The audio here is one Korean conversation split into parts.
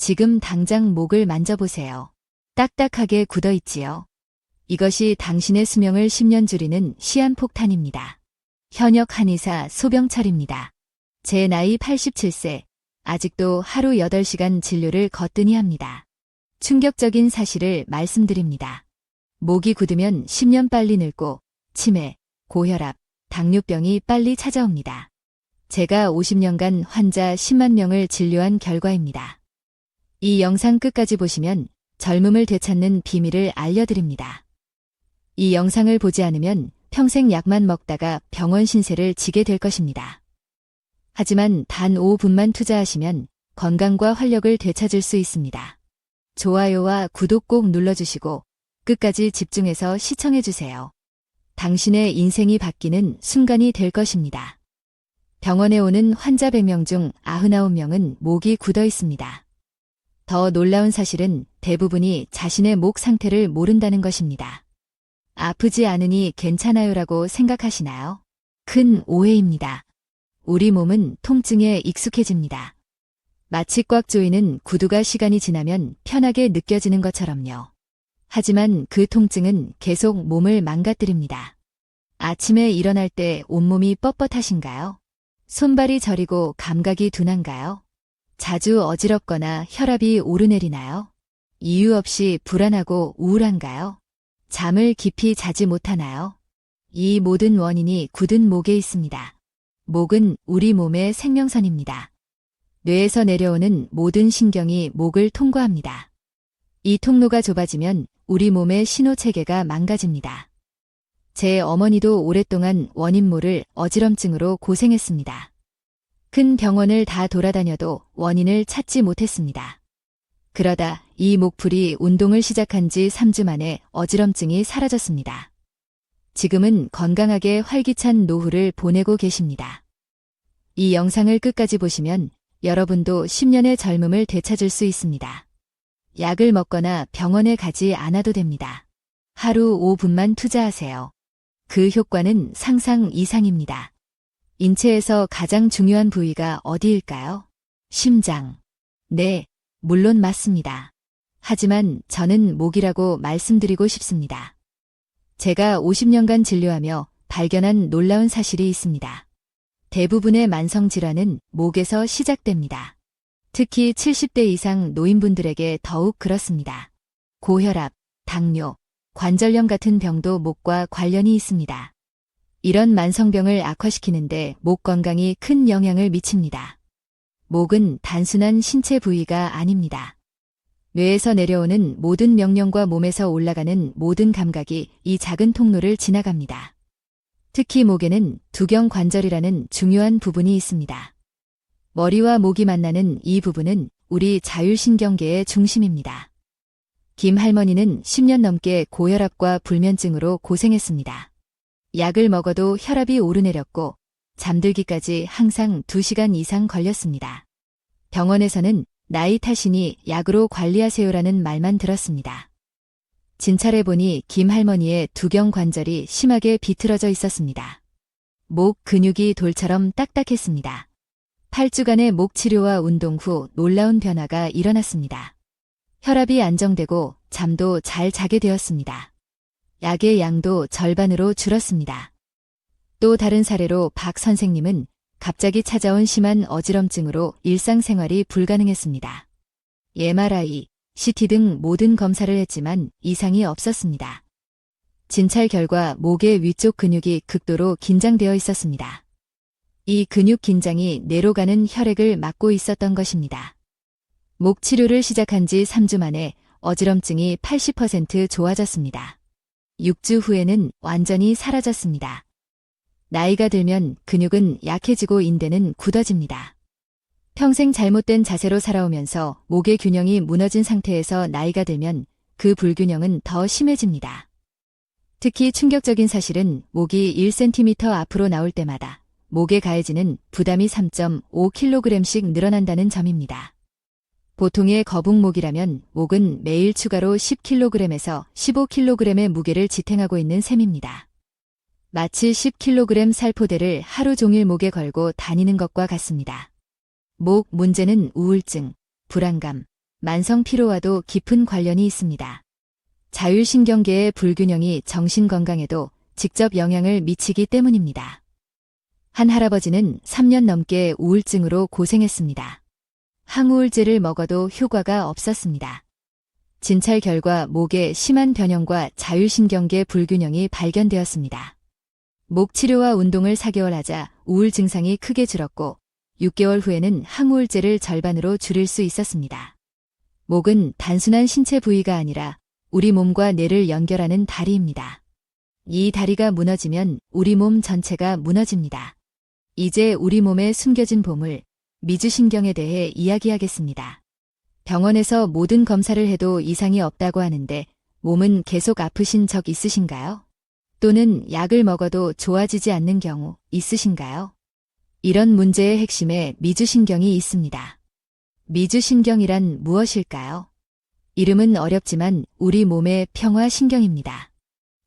지금 당장 목을 만져보세요. 딱딱하게 굳어 있지요. 이것이 당신의 수명을 10년 줄이는 시한폭탄입니다. 현역 한의사 소병철입니다. 제 나이 87세, 아직도 하루 8시간 진료를 거뜬히 합니다. 충격적인 사실을 말씀드립니다. 목이 굳으면 10년 빨리 늙고 치매, 고혈압, 당뇨병이 빨리 찾아옵니다. 제가 50년간 환자 10만 명을 진료한 결과입니다. 이 영상 끝까지 보시면 젊음을 되찾는 비밀을 알려드립니다. 이 영상을 보지 않으면 평생 약만 먹다가 병원 신세를 지게 될 것입니다. 하지만 단 5분만 투자하시면 건강과 활력을 되찾을 수 있습니다. 좋아요와 구독 꼭 눌러주시고 끝까지 집중해서 시청해주세요. 당신의 인생이 바뀌는 순간이 될 것입니다. 병원에 오는 환자 100명 중 99명은 목이 굳어 있습니다. 더 놀라운 사실은 대부분이 자신의 목 상태를 모른다는 것입니다. 아프지 않으니 괜찮아요라고 생각하시나요? 큰 오해입니다. 우리 몸은 통증에 익숙해집니다. 마치 꽉 조이는 구두가 시간이 지나면 편하게 느껴지는 것처럼요. 하지만 그 통증은 계속 몸을 망가뜨립니다. 아침에 일어날 때 온몸이 뻣뻣하신가요? 손발이 저리고 감각이 둔한가요? 자주 어지럽거나 혈압이 오르내리나요? 이유 없이 불안하고 우울한가요? 잠을 깊이 자지 못하나요? 이 모든 원인이 굳은 목에 있습니다. 목은 우리 몸의 생명선입니다. 뇌에서 내려오는 모든 신경이 목을 통과합니다. 이 통로가 좁아지면 우리 몸의 신호 체계가 망가집니다. 제 어머니도 오랫동안 원인 모를 어지럼증으로 고생했습니다. 큰 병원을 다 돌아다녀도 원인을 찾지 못했습니다. 그러다 이 목풀이 운동을 시작한 지 3주 만에 어지럼증이 사라졌습니다. 지금은 건강하게 활기찬 노후를 보내고 계십니다. 이 영상을 끝까지 보시면 여러분도 10년의 젊음을 되찾을 수 있습니다. 약을 먹거나 병원에 가지 않아도 됩니다. 하루 5분만 투자하세요. 그 효과는 상상 이상입니다. 인체에서 가장 중요한 부위가 어디일까요? 심장. 네, 물론 맞습니다. 하지만 저는 목이라고 말씀드리고 싶습니다. 제가 50년간 진료하며 발견한 놀라운 사실이 있습니다. 대부분의 만성 질환은 목에서 시작됩니다. 특히 70대 이상 노인분들에게 더욱 그렇습니다. 고혈압, 당뇨, 관절염 같은 병도 목과 관련이 있습니다. 이런 만성병을 악화시키는데 목 건강이 큰 영향을 미칩니다. 목은 단순한 신체 부위가 아닙니다. 뇌에서 내려오는 모든 명령과 몸에서 올라가는 모든 감각이 이 작은 통로를 지나갑니다. 특히 목에는 두경 관절이라는 중요한 부분이 있습니다. 머리와 목이 만나는 이 부분은 우리 자율신경계의 중심입니다. 김 할머니는 10년 넘게 고혈압과 불면증으로 고생했습니다. 약을 먹어도 혈압이 오르내렸고 잠들기까지 항상 2시간 이상 걸렸습니다. 병원에서는 나이 탓이니 약으로 관리하세요라는 말만 들었습니다. 진찰해 보니 김 할머니의 두경 관절이 심하게 비틀어져 있었습니다. 목 근육이 돌처럼 딱딱했습니다. 8주간의 목 치료와 운동 후 놀라운 변화가 일어났습니다. 혈압이 안정되고 잠도 잘 자게 되었습니다. 약의 양도 절반으로 줄었습니다. 또 다른 사례로 박 선생님은 갑자기 찾아온 심한 어지럼증으로 일상생활이 불가능했습니다. MRI, CT 등 모든 검사를 했지만 이상이 없었습니다. 진찰 결과 목의 위쪽 근육이 극도로 긴장되어 있었습니다. 이 근육 긴장이 뇌로 가는 혈액을 막고 있었던 것입니다. 목 치료를 시작한 지 3주 만에 어지럼증이 80% 좋아졌습니다. 6주 후에는 완전히 사라졌습니다. 나이가 들면 근육은 약해지고 인대는 굳어집니다. 평생 잘못된 자세로 살아오면서 목의 균형이 무너진 상태에서 나이가 들면 그 불균형은 더 심해집니다. 특히 충격적인 사실은 목이 1cm 앞으로 나올 때마다 목에 가해지는 부담이 3.5kg씩 늘어난다는 점입니다. 보통의 거북목이라면 목은 매일 추가로 10kg에서 15kg의 무게를 지탱하고 있는 셈입니다. 마치 10kg 살포대를 하루 종일 목에 걸고 다니는 것과 같습니다. 목 문제는 우울증, 불안감, 만성 피로와도 깊은 관련이 있습니다. 자율신경계의 불균형이 정신 건강에도 직접 영향을 미치기 때문입니다. 한 할아버지는 3년 넘게 우울증으로 고생했습니다. 항우울제를 먹어도 효과가 없었습니다. 진찰 결과 목에 심한 변형과 자율신경계 불균형이 발견되었습니다. 목 치료와 운동을 4개월 하자 우울 증상이 크게 줄었고 6개월 후에는 항우울제를 절반으로 줄일 수 있었습니다. 목은 단순한 신체 부위가 아니라 우리 몸과 뇌를 연결하는 다리입니다. 이 다리가 무너지면 우리 몸 전체가 무너집니다. 이제 우리 몸에 숨겨진 보물, 미주신경에 대해 이야기하겠습니다. 병원에서 모든 검사를 해도 이상이 없다고 하는데 몸은 계속 아프신 적 있으신가요? 또는 약을 먹어도 좋아지지 않는 경우 있으신가요? 이런 문제의 핵심에 미주신경이 있습니다. 미주신경이란 무엇일까요? 이름은 어렵지만 우리 몸의 평화신경입니다.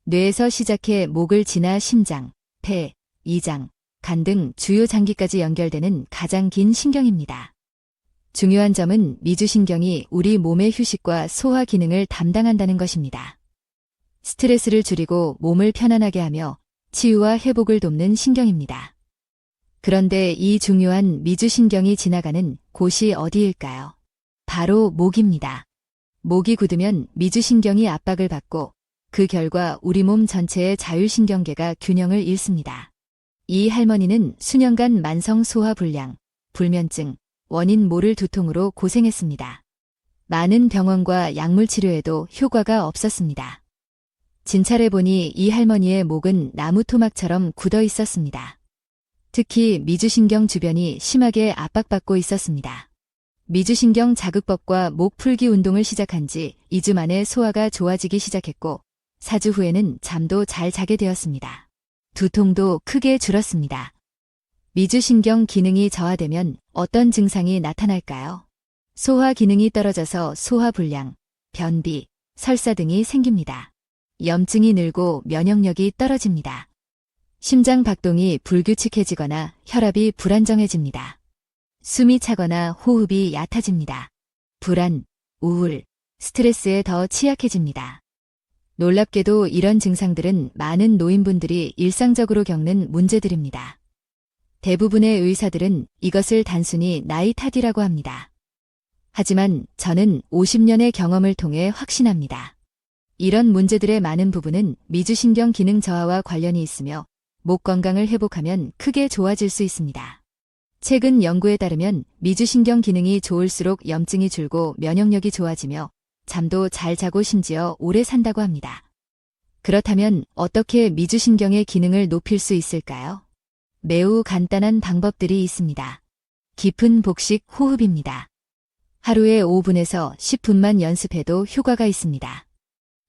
뇌에서 시작해 목을 지나 심장, 폐, 이장, 간 등 주요 장기까지 연결되는 가장 긴 신경입니다. 중요한 점은 미주신경이 우리 몸의 휴식과 소화 기능을 담당한다는 것입니다. 스트레스를 줄이고 몸을 편안하게 하며 치유와 회복을 돕는 신경입니다. 그런데 이 중요한 미주신경이 지나가는 곳이 어디일까요? 바로 목입니다. 목이 굳으면 미주신경이 압박을 받고 그 결과 우리 몸 전체의 자율신경계가 균형을 잃습니다. 이 할머니는 수년간 만성 소화 불량, 불면증, 원인 모를 두통으로 고생했습니다. 많은 병원과 약물 치료에도 효과가 없었습니다. 진찰해보니 이 할머니의 목은 나무 토막처럼 굳어 있었습니다. 특히 미주신경 주변이 심하게 압박받고 있었습니다. 미주신경 자극법과 목 풀기 운동을 시작한 지 2주 만에 소화가 좋아지기 시작했고 4주 후에는 잠도 잘 자게 되었습니다. 두통도 크게 줄었습니다. 미주신경 기능이 저하되면 어떤 증상이 나타날까요? 소화 기능이 떨어져서 소화불량, 변비, 설사 등이 생깁니다. 염증이 늘고 면역력이 떨어집니다. 심장 박동이 불규칙해지거나 혈압이 불안정해집니다. 숨이 차거나 호흡이 얕아집니다. 불안, 우울, 스트레스에 더 취약해집니다. 놀랍게도 이런 증상들은 많은 노인분들이 일상적으로 겪는 문제들입니다. 대부분의 의사들은 이것을 단순히 나이 탓이라고 합니다. 하지만 저는 50년의 경험을 통해 확신합니다. 이런 문제들의 많은 부분은 미주신경 기능 저하와 관련이 있으며 목 건강을 회복하면 크게 좋아질 수 있습니다. 최근 연구에 따르면 미주신경 기능이 좋을수록 염증이 줄고 면역력이 좋아지며 잠도 잘 자고 심지어 오래 산다고 합니다. 그렇다면 어떻게 미주신경의 기능을 높일 수 있을까요? 매우 간단한 방법들이 있습니다. 깊은 복식 호흡입니다. 하루에 5분에서 10분만 연습해도 효과가 있습니다.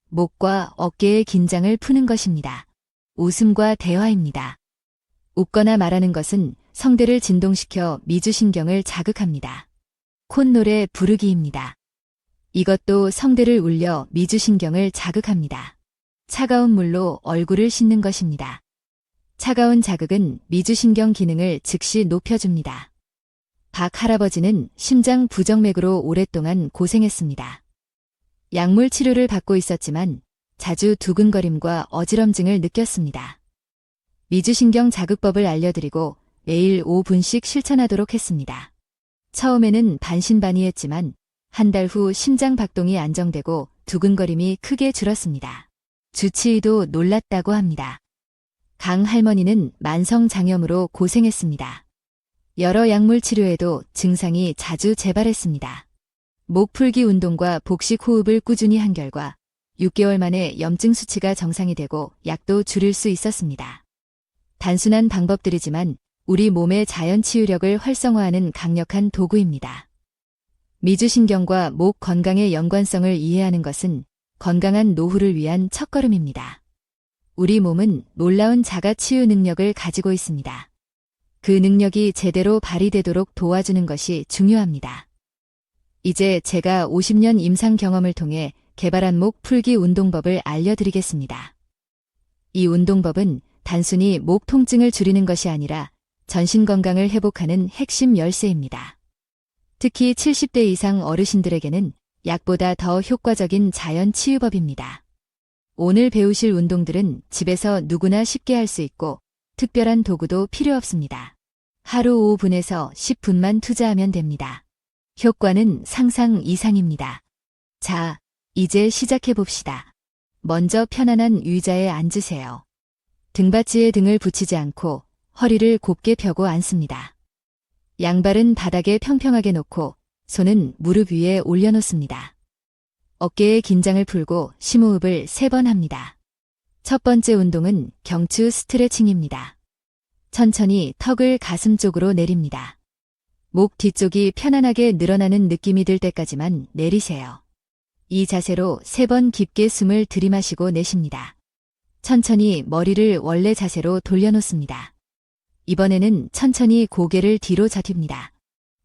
목과 어깨의 긴장을 푸는 것입니다. 웃음과 대화입니다. 웃거나 말하는 것은 성대를 진동시켜 미주신경을 자극합니다. 콧노래 부르기입니다. 이것도 성대를 울려 미주신경을 자극합니다. 차가운 물로 얼굴을 씻는 것입니다. 차가운 자극은 미주신경 기능을 즉시 높여줍니다. 박 할아버지는 심장 부정맥으로 오랫동안 고생했습니다. 약물 치료를 받고 있었지만 자주 두근거림과 어지럼증을 느꼈습니다. 미주신경 자극법을 알려드리고 매일 5분씩 실천하도록 했습니다. 처음에는 반신반의했지만 한 달 후 심장 박동이 안정되고 두근거림이 크게 줄었습니다. 주치의도 놀랐다고 합니다. 강 할머니는 만성 장염으로 고생했습니다. 여러 약물 치료에도 증상이 자주 재발했습니다. 목 풀기 운동과 복식 호흡을 꾸준히 한 결과 6개월 만에 염증 수치가 정상이 되고 약도 줄일 수 있었습니다. 단순한 방법들이지만 우리 몸의 자연 치유력을 활성화하는 강력한 도구입니다. 미주신경과 목 건강의 연관성을 이해하는 것은 건강한 노후를 위한 첫걸음입니다. 우리 몸은 놀라운 자가 치유 능력을 가지고 있습니다. 그 능력이 제대로 발휘되도록 도와주는 것이 중요합니다. 이제 제가 50년 임상 경험을 통해 개발한 목 풀기 운동법을 알려드리겠습니다. 이 운동법은 단순히 목 통증을 줄이는 것이 아니라 전신 건강을 회복하는 핵심 열쇠입니다. 특히 70대 이상 어르신들에게는 약보다 더 효과적인 자연 치유법입니다. 오늘 배우실 운동들은 집에서 누구나 쉽게 할 수 있고 특별한 도구도 필요 없습니다. 하루 5분에서 10분만 투자하면 됩니다. 효과는 상상 이상입니다. 자, 이제 시작해 봅시다. 먼저 편안한 의자에 앉으세요. 등받이에 등을 붙이지 않고 허리를 곱게 펴고 앉습니다. 양발은 바닥에 평평하게 놓고 손은 무릎 위에 올려놓습니다. 어깨의 긴장을 풀고 심호흡을 3번 합니다. 첫 번째 운동은 경추 스트레칭입니다. 천천히 턱을 가슴 쪽으로 내립니다. 목 뒤쪽이 편안하게 늘어나는 느낌이 들 때까지만 내리세요. 이 자세로 3번 깊게 숨을 들이마시고 내쉽니다. 천천히 머리를 원래 자세로 돌려놓습니다. 이번에는 천천히 고개를 뒤로 잡힙니다.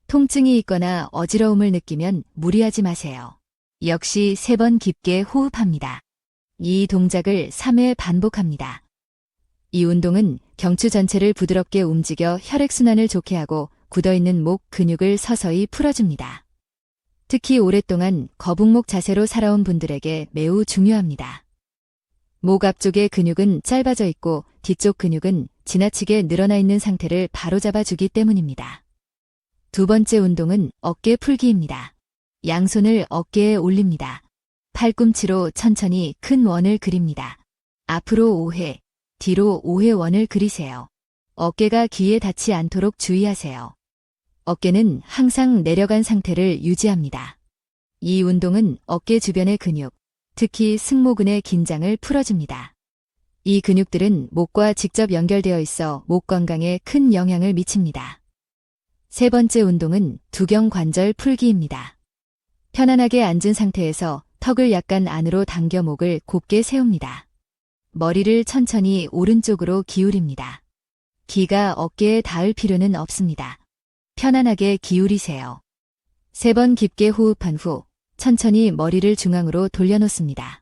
통증이 있거나 어지러움을 느끼면 무리하지 마세요. 역시 세 번 깊게 호흡합니다. 이 동작을 3회 반복합니다. 이 운동은 경추 전체를 부드럽게 움직여 혈액순환을 좋게 하고 굳어있는 목 근육을 서서히 풀어줍니다. 특히 오랫동안 거북목 자세로 살아온 분들에게 매우 중요합니다. 목 앞쪽의 근육은 짧아져 있고 뒤쪽 근육은 지나치게 늘어나 있는 상태를 바로잡아주기 때문입니다. 두 번째 운동은 어깨 풀기입니다. 양손을 어깨에 올립니다. 팔꿈치로 천천히 큰 원을 그립니다. 앞으로 5회, 뒤로 5회 원을 그리세요. 어깨가 귀에 닿지 않도록 주의하세요. 어깨는 항상 내려간 상태를 유지합니다. 이 운동은 어깨 주변의 근육, 특히 승모근의 긴장을 풀어줍니다. 이 근육들은 목과 직접 연결되어 있어 목 건강에 큰 영향을 미칩니다. 세 번째 운동은 두경 관절 풀기입니다. 편안하게 앉은 상태에서 턱을 약간 안으로 당겨 목을 곱게 세웁니다. 머리를 천천히 오른쪽으로 기울입니다. 귀가 어깨에 닿을 필요는 없습니다. 편안하게 기울이세요. 세 번 깊게 호흡한 후 천천히 머리를 중앙으로 돌려놓습니다.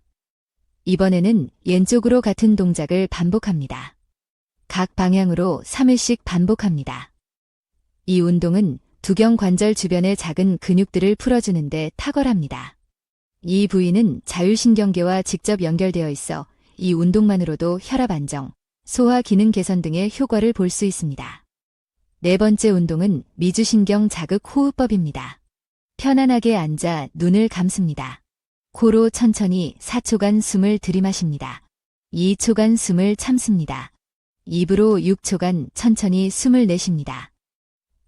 이번에는 왼쪽으로 같은 동작을 반복합니다. 각 방향으로 3회씩 반복합니다. 이 운동은 두경 관절 주변의 작은 근육들을 풀어주는데 탁월합니다. 이 부위는 자율신경계와 직접 연결되어 있어 이 운동만으로도 혈압 안정, 소화 기능 개선 등의 효과를 볼 수 있습니다. 네 번째 운동은 미주신경 자극 호흡법입니다. 편안하게 앉아 눈을 감습니다. 코로 천천히 4초간 숨을 들이마십니다. 2초간 숨을 참습니다. 입으로 6초간 천천히 숨을 내쉽니다.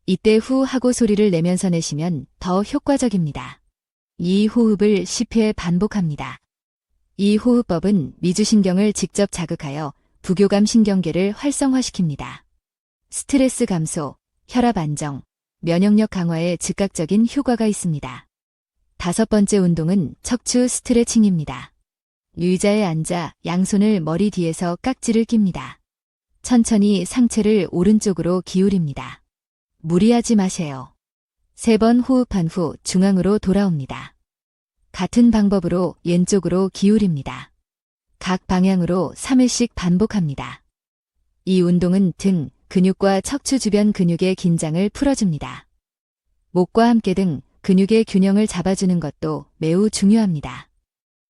이때 후 하고 소리를 내면서 내쉬면 더 효과적입니다. 이 호흡을 10회 반복합니다. 이 호흡법은 미주신경을 직접 자극하여 부교감 신경계를 활성화시킵니다. 스트레스 감소, 혈압 안정, 면역력 강화에 즉각적인 효과가 있습니다. 다섯 번째 운동은 척추 스트레칭입니다. 의자에 앉아 양손을 머리 뒤에서 깍지를 낍니다. 천천히 상체를 오른쪽으로 기울입니다. 무리하지 마세요. 세 번 호흡한 후 중앙으로 돌아옵니다. 같은 방법으로 왼쪽으로 기울입니다. 각 방향으로 3회씩 반복합니다. 이 운동은 등, 근육과 척추 주변 근육의 긴장을 풀어줍니다. 목과 함께 등 근육의 균형을 잡아주는 것도 매우 중요합니다.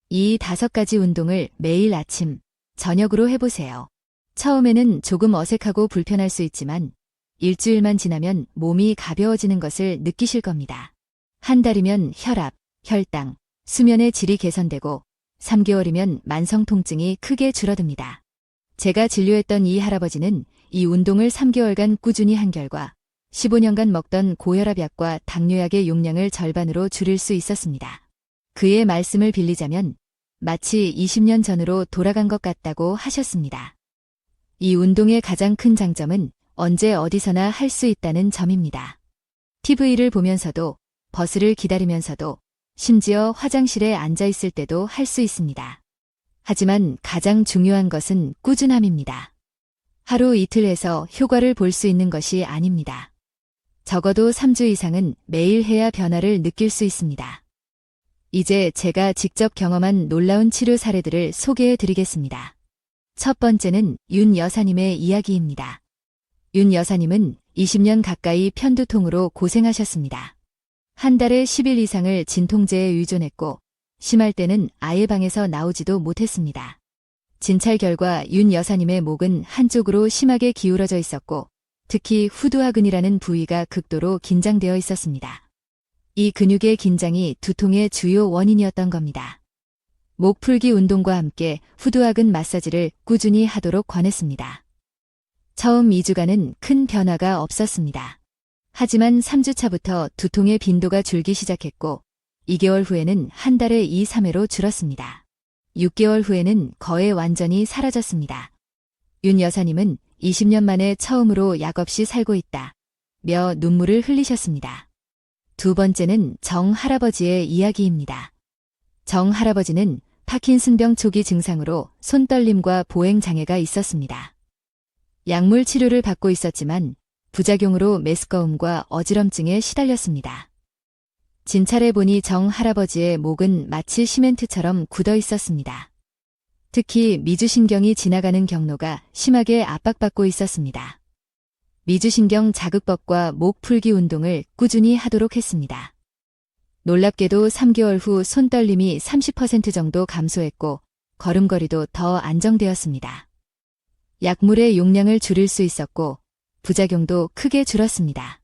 이 다섯 가지 운동을 매일 아침, 저녁으로 해보세요. 처음에는 조금 어색하고 불편할 수 있지만 일주일만 지나면 몸이 가벼워지는 것을 느끼실 겁니다. 한 달이면 혈압, 혈당, 수면의 질이 개선되고 3개월이면 만성 통증이 크게 줄어듭니다. 제가 진료했던 이 할아버지는 이 운동을 3개월간 꾸준히 한 결과 15년간 먹던 고혈압약과 당뇨약의 용량을 절반으로 줄일 수 있었습니다. 그의 말씀을 빌리자면 마치 20년 전으로 돌아간 것 같다고 하셨습니다. 이 운동의 가장 큰 장점은 언제 어디서나 할 수 있다는 점입니다. TV를 보면서도 버스를 기다리면서도 심지어 화장실에 앉아 있을 때도 할 수 있습니다. 하지만 가장 중요한 것은 꾸준함입니다. 하루 이틀 해서 효과를 볼 수 있는 것이 아닙니다. 적어도 3주 이상은 매일 해야 변화를 느낄 수 있습니다. 이제 제가 직접 경험한 놀라운 치료 사례들을 소개해 드리겠습니다. 첫 번째는 윤 여사님의 이야기입니다. 윤 여사님은 20년 가까이 편두통으로 고생하셨습니다. 한 달에 10일 이상을 진통제에 의존했고 심할 때는 아예 방에서 나오지도 못했습니다. 진찰 결과 윤 여사님의 목은 한쪽으로 심하게 기울어져 있었고 특히 후두하근이라는 부위가 극도로 긴장되어 있었습니다. 이 근육의 긴장이 두통의 주요 원인이었던 겁니다. 목 풀기 운동과 함께 후두하근 마사지를 꾸준히 하도록 권했습니다. 처음 2주간은 큰 변화가 없었습니다. 하지만 3주차부터 두통의 빈도가 줄기 시작했고 2개월 후에는 한 달에 2, 3회로 줄었습니다. 6개월 후에는 거의 완전히 사라졌습니다. 윤 여사님은 20년 만에 처음으로 약 없이 살고 있다. 며 눈물을 흘리셨습니다. 두 번째는 정 할아버지의 이야기입니다. 정 할아버지는 파킨슨병 초기 증상으로 손떨림과 보행 장애가 있었습니다. 약물 치료를 받고 있었지만 부작용으로 메스꺼움과 어지럼증에 시달렸습니다. 진찰해 보니 정 할아버지의 목은 마치 시멘트처럼 굳어 있었습니다. 특히 미주신경이 지나가는 경로가 심하게 압박받고 있었습니다. 미주신경 자극법과 목 풀기 운동을 꾸준히 하도록 했습니다. 놀랍게도 3개월 후 손떨림이 30% 정도 감소했고 걸음걸이도 더 안정되었습니다. 약물의 용량을 줄일 수 있었고 부작용도 크게 줄었습니다.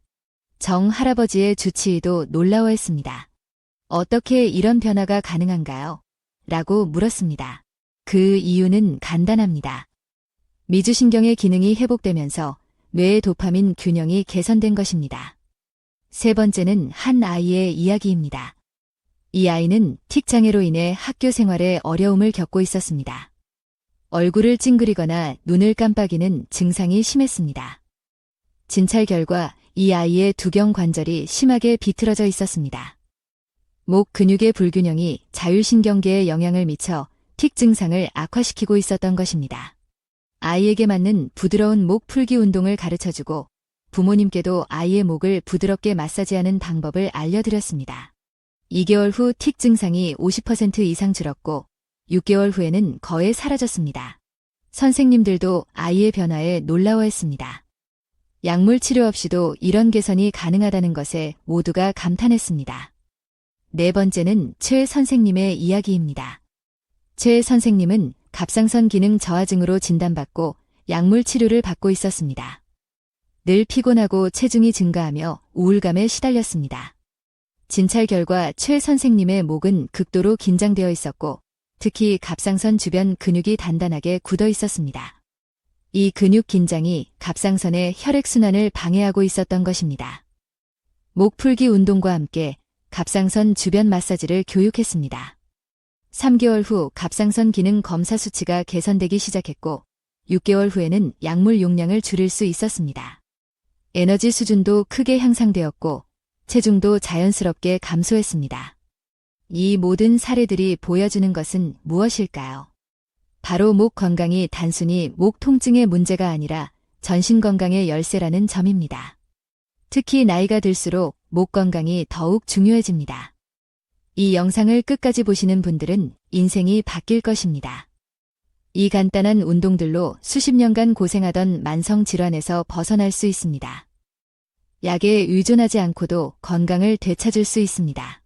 정 할아버지의 주치의도 놀라워했습니다. 어떻게 이런 변화가 가능한가요? 라고 물었습니다. 그 이유는 간단합니다. 미주신경의 기능이 회복되면서 뇌의 도파민 균형이 개선된 것입니다. 세 번째는 한 아이의 이야기입니다. 이 아이는 틱장애로 인해 학교 생활에 어려움을 겪고 있었습니다. 얼굴을 찡그리거나 눈을 깜빡이는 증상이 심했습니다. 진찰 결과 이 아이의 두경 관절이 심하게 비틀어져 있었습니다. 목 근육의 불균형이 자율신경계에 영향을 미쳐 틱 증상을 악화시키고 있었던 것입니다. 아이에게 맞는 부드러운 목 풀기 운동을 가르쳐주고 부모님께도 아이의 목을 부드럽게 마사지하는 방법을 알려드렸습니다. 2개월 후 틱 증상이 50% 이상 줄었고 6개월 후에는 거의 사라졌습니다. 선생님들도 아이의 변화에 놀라워했습니다. 약물 치료 없이도 이런 개선이 가능하다는 것에 모두가 감탄했습니다. 네 번째는 최 선생님의 이야기입니다. 최 선생님은 갑상선 기능 저하증으로 진단받고 약물 치료를 받고 있었습니다. 늘 피곤하고 체중이 증가하며 우울감에 시달렸습니다. 진찰 결과 최 선생님의 목은 극도로 긴장되어 있었고 특히 갑상선 주변 근육이 단단하게 굳어 있었습니다. 이 근육 긴장이 갑상선의 혈액순환을 방해하고 있었던 것입니다. 목 풀기 운동과 함께 갑상선 주변 마사지를 교육했습니다. 3개월 후 갑상선 기능 검사 수치가 개선되기 시작했고 6개월 후에는 약물 용량을 줄일 수 있었습니다. 에너지 수준도 크게 향상되었고 체중도 자연스럽게 감소했습니다. 이 모든 사례들이 보여주는 것은 무엇일까요? 바로 목 건강이 단순히 목 통증의 문제가 아니라 전신 건강의 열쇠라는 점입니다. 특히 나이가 들수록 목 건강이 더욱 중요해집니다. 이 영상을 끝까지 보시는 분들은 인생이 바뀔 것입니다. 이 간단한 운동들로 수십 년간 고생하던 만성 질환에서 벗어날 수 있습니다. 약에 의존하지 않고도 건강을 되찾을 수 있습니다.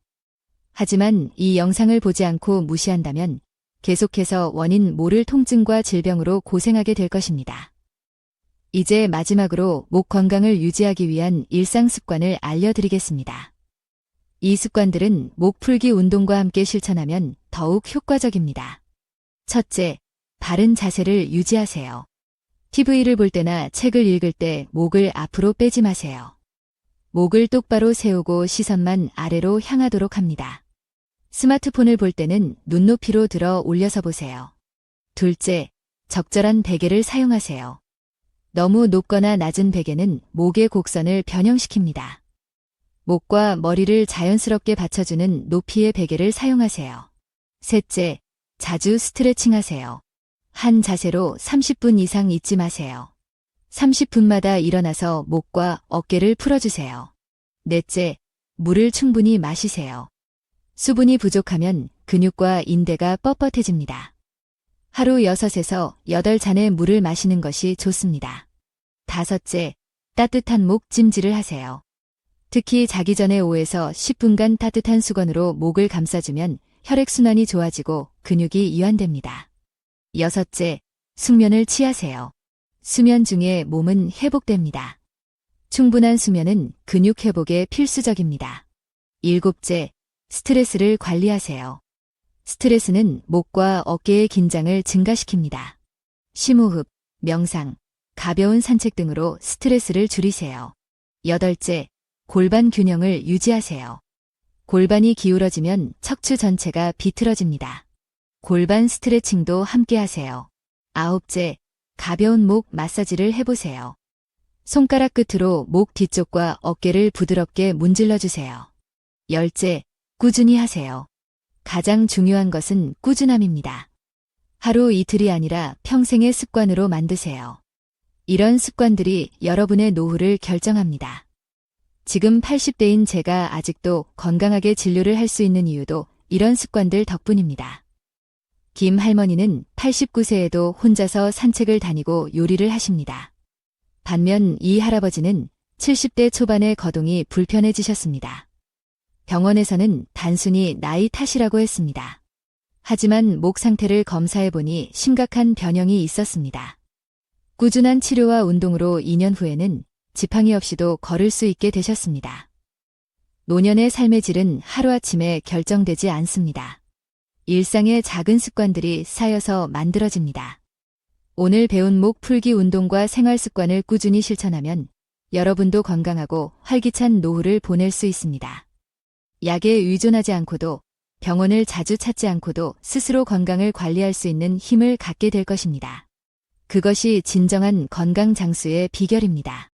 하지만 이 영상을 보지 않고 무시한다면 계속해서 원인 모를 통증과 질병으로 고생하게 될 것입니다. 이제 마지막으로 목 건강을 유지하기 위한 일상 습관을 알려드리겠습니다. 이 습관들은 목 풀기 운동과 함께 실천하면 더욱 효과적입니다. 첫째, 바른 자세를 유지하세요. TV를 볼 때나 책을 읽을 때 목을 앞으로 빼지 마세요. 목을 똑바로 세우고 시선만 아래로 향하도록 합니다. 스마트폰을 볼 때는 눈높이로 들어 올려서 보세요. 둘째, 적절한 베개를 사용하세요. 너무 높거나 낮은 베개는 목의 곡선을 변형시킵니다. 목과 머리를 자연스럽게 받쳐주는 높이의 베개를 사용하세요. 셋째, 자주 스트레칭 하세요. 한 자세로 30분 이상 있지 마세요. 30분마다 일어나서 목과 어깨를 풀어주세요. 넷째, 물을 충분히 마시세요. 수분이 부족하면 근육과 인대가 뻣뻣해집니다. 하루 6에서 8잔의 물을 마시는 것이 좋습니다. 다섯째, 따뜻한 목 찜질을 하세요. 특히 자기 전에 5에서 10분간 따뜻한 수건으로 목을 감싸주면 혈액순환이 좋아지고 근육이 이완됩니다. 여섯째, 숙면을 취하세요. 수면 중에 몸은 회복됩니다. 충분한 수면은 근육 회복에 필수적입니다. 일곱째, 스트레스를 관리하세요. 스트레스는 목과 어깨의 긴장을 증가시킵니다. 심호흡, 명상, 가벼운 산책 등으로 스트레스를 줄이세요. 여덟째, 골반 균형을 유지하세요. 골반이 기울어지면 척추 전체가 비틀어집니다. 골반 스트레칭도 함께 하세요. 아홉째, 가벼운 목 마사지를 해보세요. 손가락 끝으로 목 뒤쪽과 어깨를 부드럽게 문질러 주세요. 열째, 꾸준히 하세요. 가장 중요한 것은 꾸준함입니다. 하루 이틀이 아니라 평생의 습관으로 만드세요. 이런 습관들이 여러분의 노후를 결정합니다. 지금 80대인 제가 아직도 건강하게 진료를 할 수 있는 이유도 이런 습관들 덕분입니다. 김 할머니는 89세에도 혼자서 산책을 다니고 요리를 하십니다. 반면 이 할아버지는 70대 초반의 거동이 불편해지셨습니다. 병원에서는 단순히 나이 탓이라고 했습니다. 하지만 목 상태를 검사해보니 심각한 변형이 있었습니다. 꾸준한 치료와 운동으로 2년 후에는 지팡이 없이도 걸을 수 있게 되셨습니다. 노년의 삶의 질은 하루아침에 결정되지 않습니다. 일상의 작은 습관들이 쌓여서 만들어집니다. 오늘 배운 목 풀기 운동과 생활 습관을 꾸준히 실천하면 여러분도 건강하고 활기찬 노후를 보낼 수 있습니다. 약에 의존하지 않고도 병원을 자주 찾지 않고도 스스로 건강을 관리할 수 있는 힘을 갖게 될 것입니다. 그것이 진정한 건강 장수의 비결입니다.